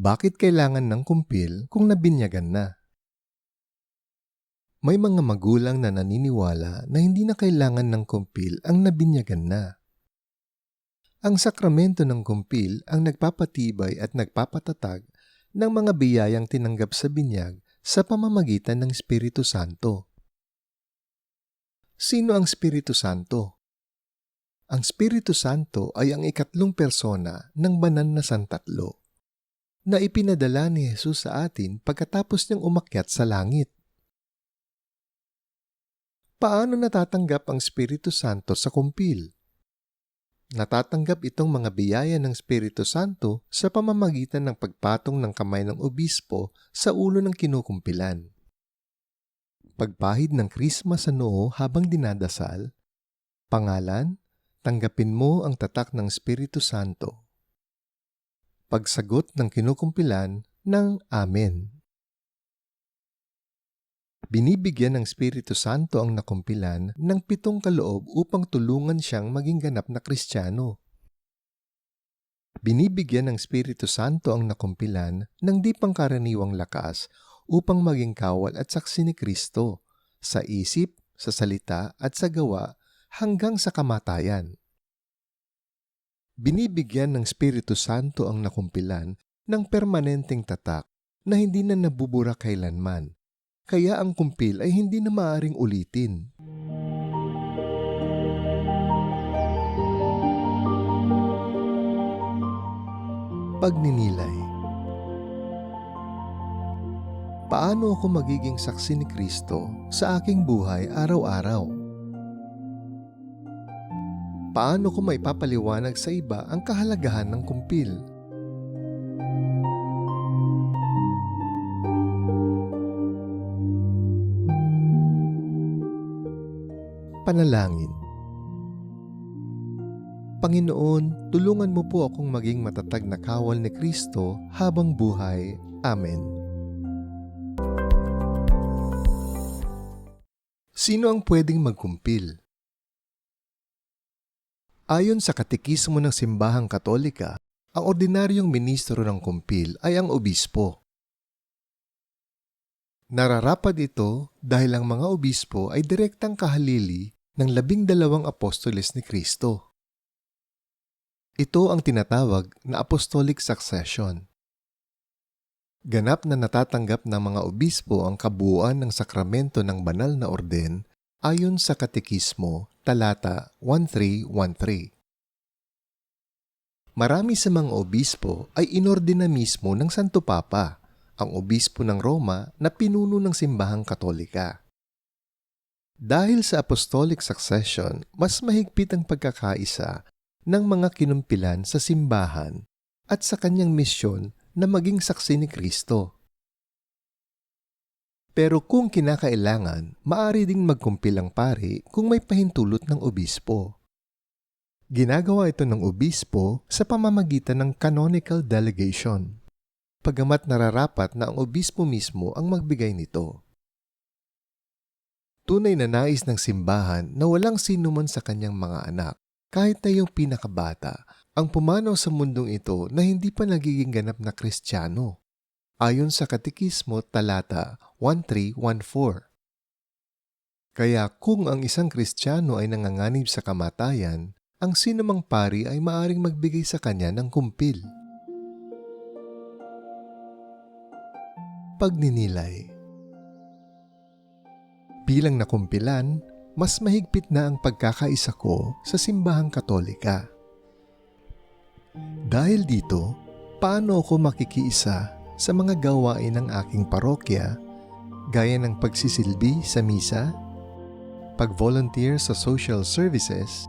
Bakit kailangan ng kumpil kung nabinyagan na? May mga magulang na naniniwala na hindi na kailangan ng kumpil ang nabinyagan na. Ang sakramento ng kumpil ang nagpapatibay at nagpapatatag ng mga biyayang tinanggap sa binyag sa pamamagitan ng Espiritu Santo. Sino ang Espiritu Santo? Ang Espiritu Santo ay ang ikatlong persona ng banal na santatlo na ipinadala ni Jesus sa atin pagkatapos niyang umakyat sa langit. Paano natatanggap ang Espiritu Santo sa kumpil? Natatanggap itong mga biyaya ng Espiritu Santo sa pamamagitan ng pagpatong ng kamay ng obispo sa ulo ng kinukumpilan. Pagpahid ng krisma sa noo habang dinadasal, pangalan, tanggapin mo ang tatak ng Espiritu Santo. Pagsagot ng kinukumpilan ng Amen. Binibigyan ng Espiritu Santo ang nakumpilan ng pitong kaloob upang tulungan siyang maging ganap na Kristiyano. Binibigyan ng Espiritu Santo ang nakumpilan ng di pangkaraniwang lakas upang maging kawal at saksi ni Kristo sa isip, sa salita at sa gawa hanggang sa kamatayan. Binibigyan ng Espiritu Santo ang nakumpilan ng permanenteng tatak na hindi na nabubura kailanman kaya ang kumpil ay hindi na maaring ulitin. Pagninilay Paano ako magiging saksi ni Kristo sa aking buhay araw-araw? Paano ko maipapaliwanag sa iba ang kahalagahan ng kumpil? Panalangin Panginoon, tulungan mo po akong maging matatag na kawal ni Kristo habang buhay. Amen. Sino ang pwedeng magkumpil? Ayon sa katekismo ng Simbahang Katolika, ang ordinaryong ministro ng kumpil ay ang obispo. Nararapat ito dahil ang mga obispo ay direktang kahalili ng labing dalawang apostoles ni Kristo. Ito ang tinatawag na apostolic succession. Ganap na natatanggap ng mga obispo ang kabuuan ng sakramento ng banal na orden ayon sa Katekismo, talata 1313. Marami sa mga obispo ay inordina mismo ng Santo Papa ang obispo ng Roma na pinuno ng simbahang katolika. Dahil sa apostolic succession, mas mahigpit ang pagkakaisa ng mga kinumpilan sa simbahan at sa kanyang misyon na maging saksi ni Kristo. Pero kung kinakailangan, maari ding magkumpil ang pari kung may pahintulot ng obispo. Ginagawa ito ng obispo sa pamamagitan ng canonical delegation pagamat nararapat na ang obispo mismo ang magbigay nito. Tunay na nais ng simbahan na walang sinuman sa kanyang mga anak, kahit na pinakabata, ang pumanaw sa mundong ito na hindi pa nagiging ganap na kristyano, ayon sa Katikismo talata 1314. Kaya kung ang isang kristyano ay nanganganib sa kamatayan, ang sinumang pari ay maaring magbigay sa kanya ng kumpil. pagninilay. Bilang nakumpilan, mas mahigpit na ang pagkakaisa ko sa simbahang katolika. Dahil dito, paano ako makikiisa sa mga gawain ng aking parokya gaya ng pagsisilbi sa misa, pag-volunteer sa social services,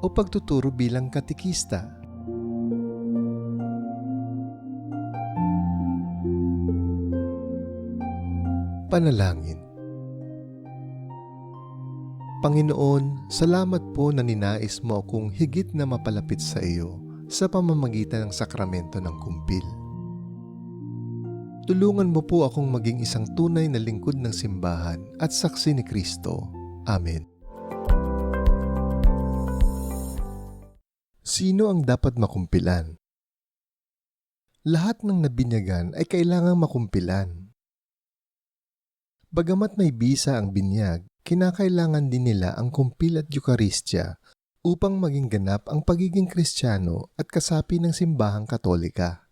o pagtuturo bilang katikista? Panalangin Panginoon, salamat po na ninais mo akong higit na mapalapit sa iyo sa pamamagitan ng sakramento ng kumpil. Tulungan mo po akong maging isang tunay na lingkod ng simbahan at saksi ni Kristo. Amen. Sino ang dapat makumpilan? lahat ng nabinyagan ay kailangang makumpilan. Bagamat may bisa ang binyag, kinakailangan din nila ang kumpil at Eukaristya upang maging ganap ang pagiging Kristiyano at kasapi ng simbahang katolika.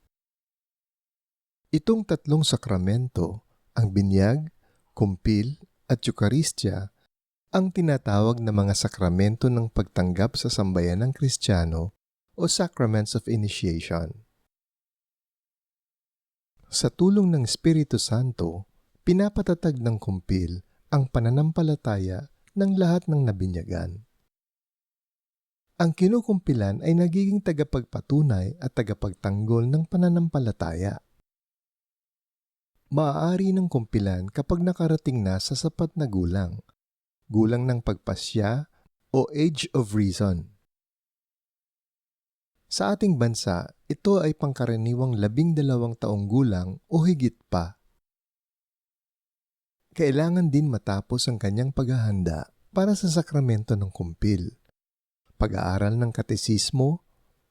Itong tatlong sakramento, ang binyag, kumpil at Eukaristya, ang tinatawag na mga sakramento ng pagtanggap sa sambayan ng Kristiyano o Sacraments of Initiation. Sa tulong ng Espiritu Santo, pinapatatag ng kumpil ang pananampalataya ng lahat ng nabinyagan. Ang kinukumpilan ay nagiging tagapagpatunay at tagapagtanggol ng pananampalataya. Maaari ng kumpilan kapag nakarating na sa sapat na gulang, gulang ng pagpasya o age of reason. Sa ating bansa, ito ay pangkaraniwang labing dalawang taong gulang o higit pa. Kailangan din matapos ang kanyang paghahanda para sa sakramento ng kumpil, pag-aaral ng katesismo,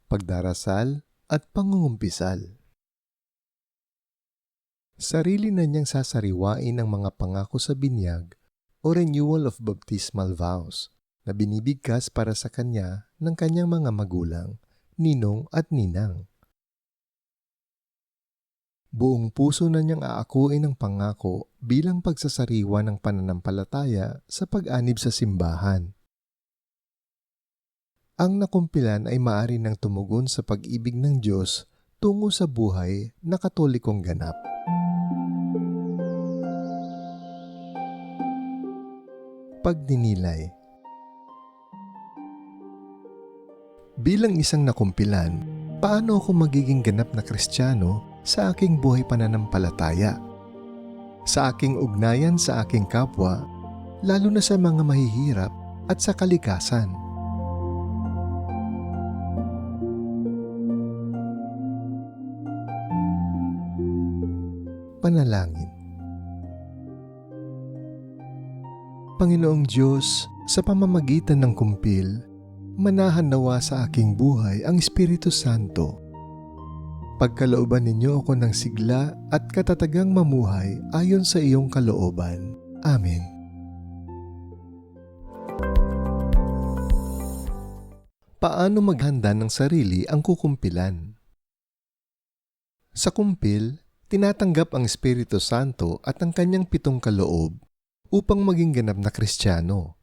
pagdarasal at pangungumpisal. Sarili na niyang sasariwain ang mga pangako sa binyag o renewal of baptismal vows na binibigkas para sa kanya ng kanyang mga magulang ninong at ninang. Buong puso na niyang aakuin ang pangako bilang pagsasariwa ng pananampalataya sa pag-anib sa simbahan. Ang nakumpilan ay maari nang tumugon sa pag-ibig ng Diyos tungo sa buhay na katolikong ganap. Pagdinilay Bilang isang nakumpilan, paano ako magiging ganap na kristyano sa aking buhay pananampalataya? Sa aking ugnayan sa aking kapwa, lalo na sa mga mahihirap at sa kalikasan. Panalangin Panginoong Diyos, sa pamamagitan ng kumpil, manahan nawa sa aking buhay ang Espiritu Santo. Pagkalooban ninyo ako ng sigla at katatagang mamuhay ayon sa iyong kalooban. Amen. Paano maghanda ng sarili ang kukumpilan? Sa kumpil, tinatanggap ang Espiritu Santo at ang kanyang pitong kaloob upang maging ganap na Kristiyano.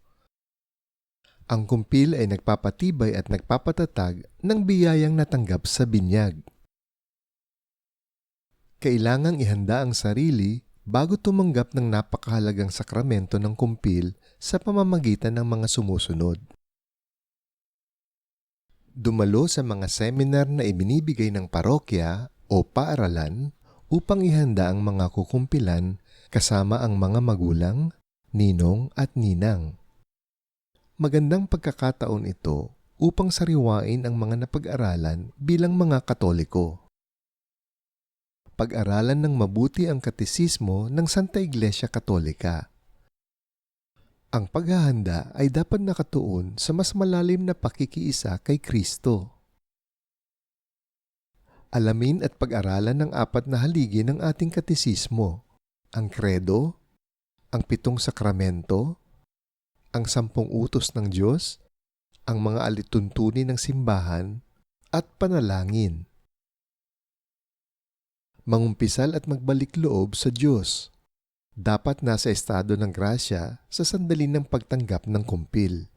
Ang kumpil ay nagpapatibay at nagpapatatag ng biyayang natanggap sa binyag. Kailangang ihanda ang sarili bago tumanggap ng napakahalagang sakramento ng kumpil sa pamamagitan ng mga sumusunod. Dumalo sa mga seminar na ibinibigay ng parokya o paaralan upang ihanda ang mga kukumpilan kasama ang mga magulang, ninong at ninang. Magandang pagkakataon ito upang sariwain ang mga napag-aralan bilang mga katoliko. Pag-aralan ng mabuti ang katesismo ng Santa Iglesia Katolika. Ang paghahanda ay dapat nakatuon sa mas malalim na pakikiisa kay Kristo. Alamin at pag-aralan ng apat na haligi ng ating katesismo, ang kredo, ang pitong sakramento, ang sampung utos ng Diyos, ang mga alituntunin ng simbahan, at panalangin. Mangumpisal at magbalik loob sa Diyos. Dapat nasa estado ng grasya sa sandali ng pagtanggap ng kumpil.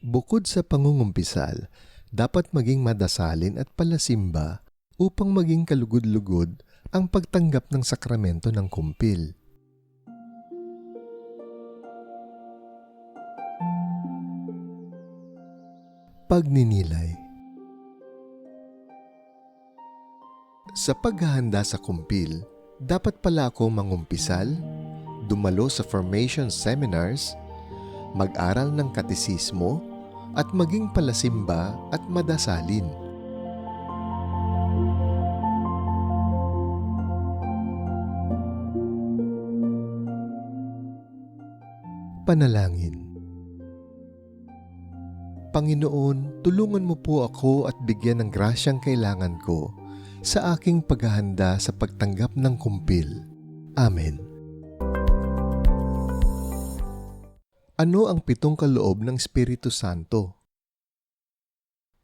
Bukod sa pangungumpisal, dapat maging madasalin at palasimba upang maging kalugod-lugod ang pagtanggap ng sakramento ng kumpil. Pagninilay Sa paghahanda sa kumpil, dapat pala akong mangumpisal, dumalo sa formation seminars, mag-aral ng katesismo, at maging palasimba at madasalin. Panalangin Panginoon, tulungan mo po ako at bigyan ng grasyang kailangan ko sa aking paghahanda sa pagtanggap ng kumpil. Amen. Ano ang pitong kaloob ng Espiritu Santo?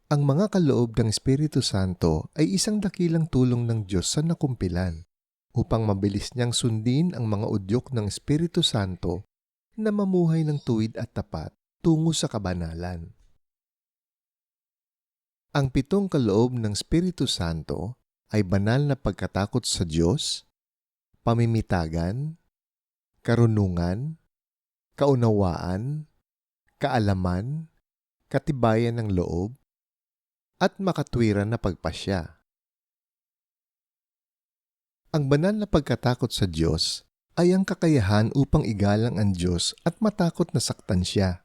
Ang mga kaloob ng Espiritu Santo ay isang dakilang tulong ng Diyos sa nakumpilan upang mabilis niyang sundin ang mga udyok ng Espiritu Santo na mamuhay ng tuwid at tapat tungo sa kabanalan. Ang pitong kaloob ng Espiritu Santo ay banal na pagkatakot sa Diyos, pamimitagan, karunungan, kaunawaan, kaalaman, katibayan ng loob, at makatwiran na pagpasya. Ang banal na pagkatakot sa Diyos ay ang kakayahan upang igalang ang Diyos at matakot na saktan siya,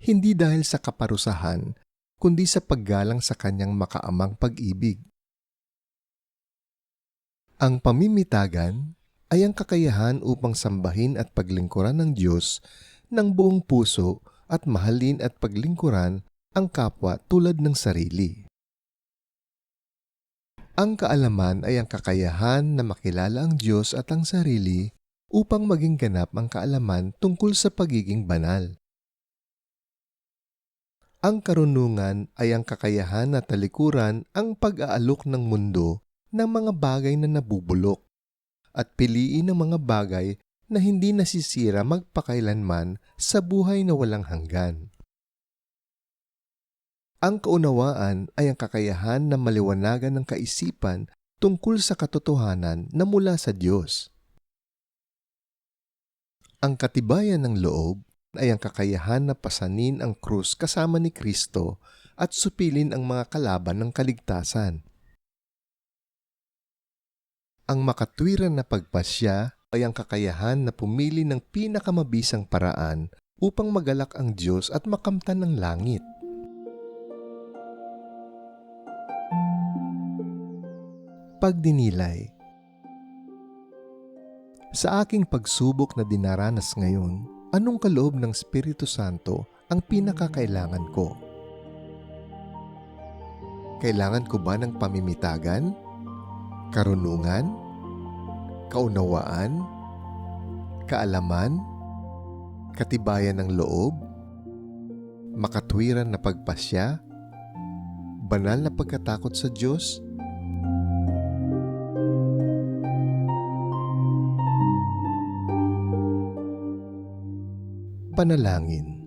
hindi dahil sa kaparusahan, kundi sa paggalang sa kanyang makaamang pag-ibig. Ang pamimitagan ay ang kakayahan upang sambahin at paglingkuran ng Diyos ng buong puso at mahalin at paglingkuran ang kapwa tulad ng sarili. Ang kaalaman ay ang kakayahan na makilala ang Diyos at ang sarili upang maging ganap ang kaalaman tungkol sa pagiging banal. Ang karunungan ay ang kakayahan na talikuran ang pag-aalok ng mundo ng mga bagay na nabubulok at piliin ang mga bagay na hindi nasisira magpakailanman sa buhay na walang hanggan. Ang kaunawaan ay ang kakayahan na maliwanagan ng kaisipan tungkol sa katotohanan na mula sa Diyos. Ang katibayan ng loob ay ang kakayahan na pasanin ang krus kasama ni Kristo at supilin ang mga kalaban ng kaligtasan. Ang makatwiran na pagpasya ay ang kakayahan na pumili ng pinakamabisang paraan upang magalak ang Diyos at makamtan ng langit. Pagdinilay Sa aking pagsubok na dinaranas ngayon, anong kaloob ng Espiritu Santo ang pinakakailangan ko? Kailangan ko ba ng pamimitagan? Karunungan? Kaunawaan? Kaalaman? Katibayan ng loob? Makatwiran na pagpasya? Banal na pagkatakot sa Diyos? Panalangin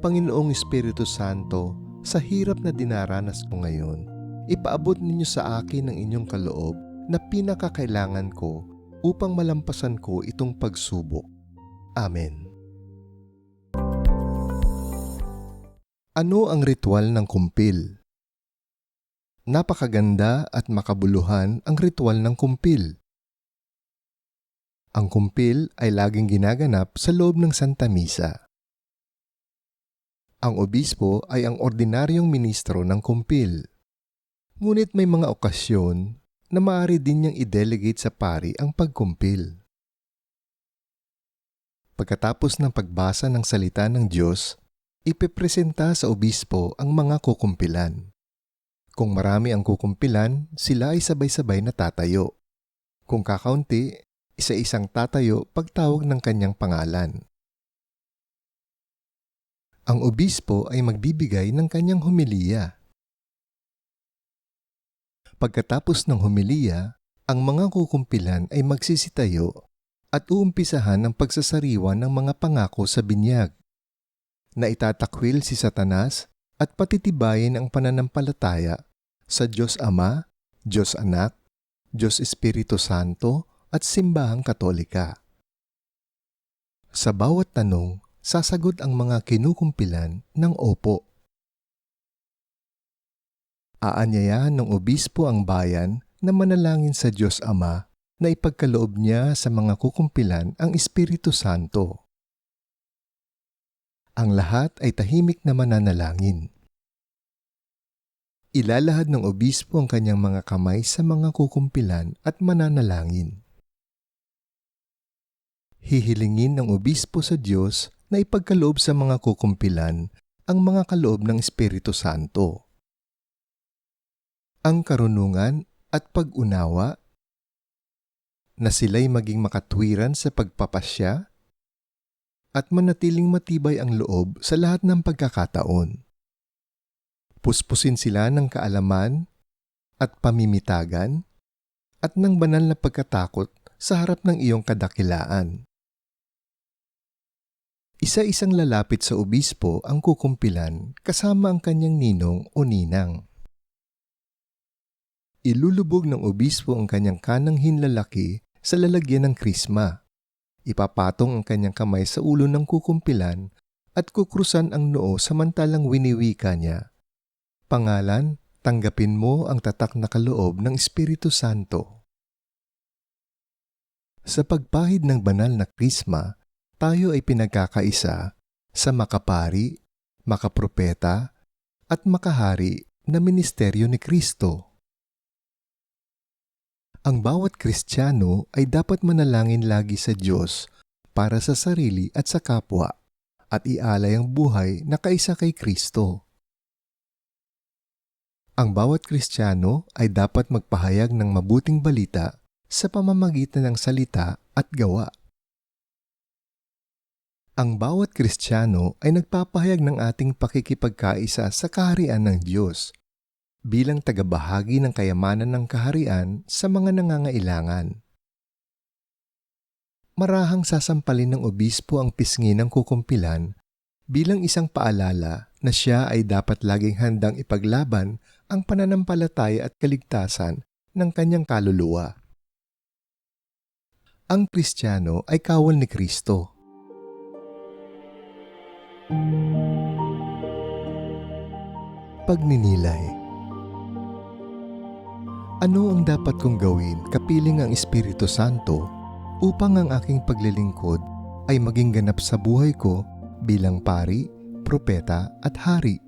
Panginoong Espiritu Santo, sa hirap na dinaranas ko ngayon, ipaabot ninyo sa akin ang inyong kaloob na pinakakailangan ko upang malampasan ko itong pagsubok. Amen. Ano ang ritual ng kumpil? Napakaganda at makabuluhan ang ritual ng kumpil. Ang kumpil ay laging ginaganap sa loob ng Santa Misa. Ang obispo ay ang ordinaryong ministro ng kumpil. Ngunit may mga okasyon na maaari din niyang i-delegate sa pari ang pagkumpil. Pagkatapos ng pagbasa ng salita ng Diyos, ipepresenta sa obispo ang mga kukumpilan. Kung marami ang kukumpilan, sila ay sabay-sabay na tatayo. Kung kakaunti, isa-isang tatayo pagtawag ng kanyang pangalan. Ang obispo ay magbibigay ng kanyang humiliya. Pagkatapos ng humiliya, ang mga kukumpilan ay magsisitayo at uumpisahan ang pagsasariwa ng mga pangako sa binyag na itatakwil si Satanas at patitibayin ang pananampalataya sa Diyos Ama, Diyos Anak, Diyos Espiritu Santo at Simbahang Katolika. Sa bawat tanong, sasagot ang mga kinukumpilan ng opo. Aanyayahan ng obispo ang bayan na manalangin sa Diyos Ama na ipagkaloob niya sa mga kukumpilan ang Espiritu Santo. Ang lahat ay tahimik na mananalangin. Ilalahad ng obispo ang kanyang mga kamay sa mga kukumpilan at mananalangin. Hihilingin ng obispo sa Diyos na ipagkaloob sa mga kukumpilan ang mga kaloob ng Espiritu Santo. Ang karunungan at pag-unawa na sila'y maging makatwiran sa pagpapasya at manatiling matibay ang loob sa lahat ng pagkakataon. Puspusin sila ng kaalaman at pamimitagan at ng banal na pagkatakot sa harap ng iyong kadakilaan. Isa-isang lalapit sa obispo ang kukumpilan kasama ang kanyang ninong o ninang. Ilulubog ng obispo ang kanyang kanang hinlalaki sa lalagyan ng krisma. Ipapatong ang kanyang kamay sa ulo ng kukumpilan at kukrusan ang noo samantalang winiwika niya. Pangalan, tanggapin mo ang tatak na kaloob ng Espiritu Santo. Sa pagpahid ng banal na krisma, tayo ay pinagkakaisa sa makapari, makapropeta, at makahari na ministeryo ni Kristo. Ang bawat Kristiyano ay dapat manalangin lagi sa Diyos para sa sarili at sa kapwa at ialay ang buhay na kaisa kay Kristo. Ang bawat Kristiyano ay dapat magpahayag ng mabuting balita sa pamamagitan ng salita at gawa. Ang bawat Kristiyano ay nagpapahayag ng ating pakikipagkaisa sa kaharian ng Diyos bilang tagabahagi ng kayamanan ng kaharian sa mga nangangailangan. Marahang sasampalin ng obispo ang pisngi ng kukumpilan bilang isang paalala na siya ay dapat laging handang ipaglaban ang pananampalataya at kaligtasan ng kanyang kaluluwa. Ang Kristiyano ay kawal ni Kristo. Pagninilay Ano ang dapat kong gawin kapiling ang Espiritu Santo upang ang aking paglilingkod ay maging ganap sa buhay ko bilang pari, propeta at hari?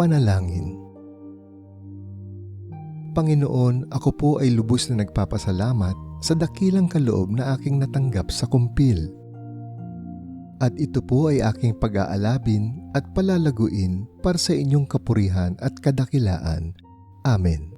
Panalangin Panginoon, ako po ay lubos na nagpapasalamat sa dakilang kaloob na aking natanggap sa kumpil. At ito po ay aking pag-aalabin at palalaguin para sa inyong kapurihan at kadakilaan. Amen.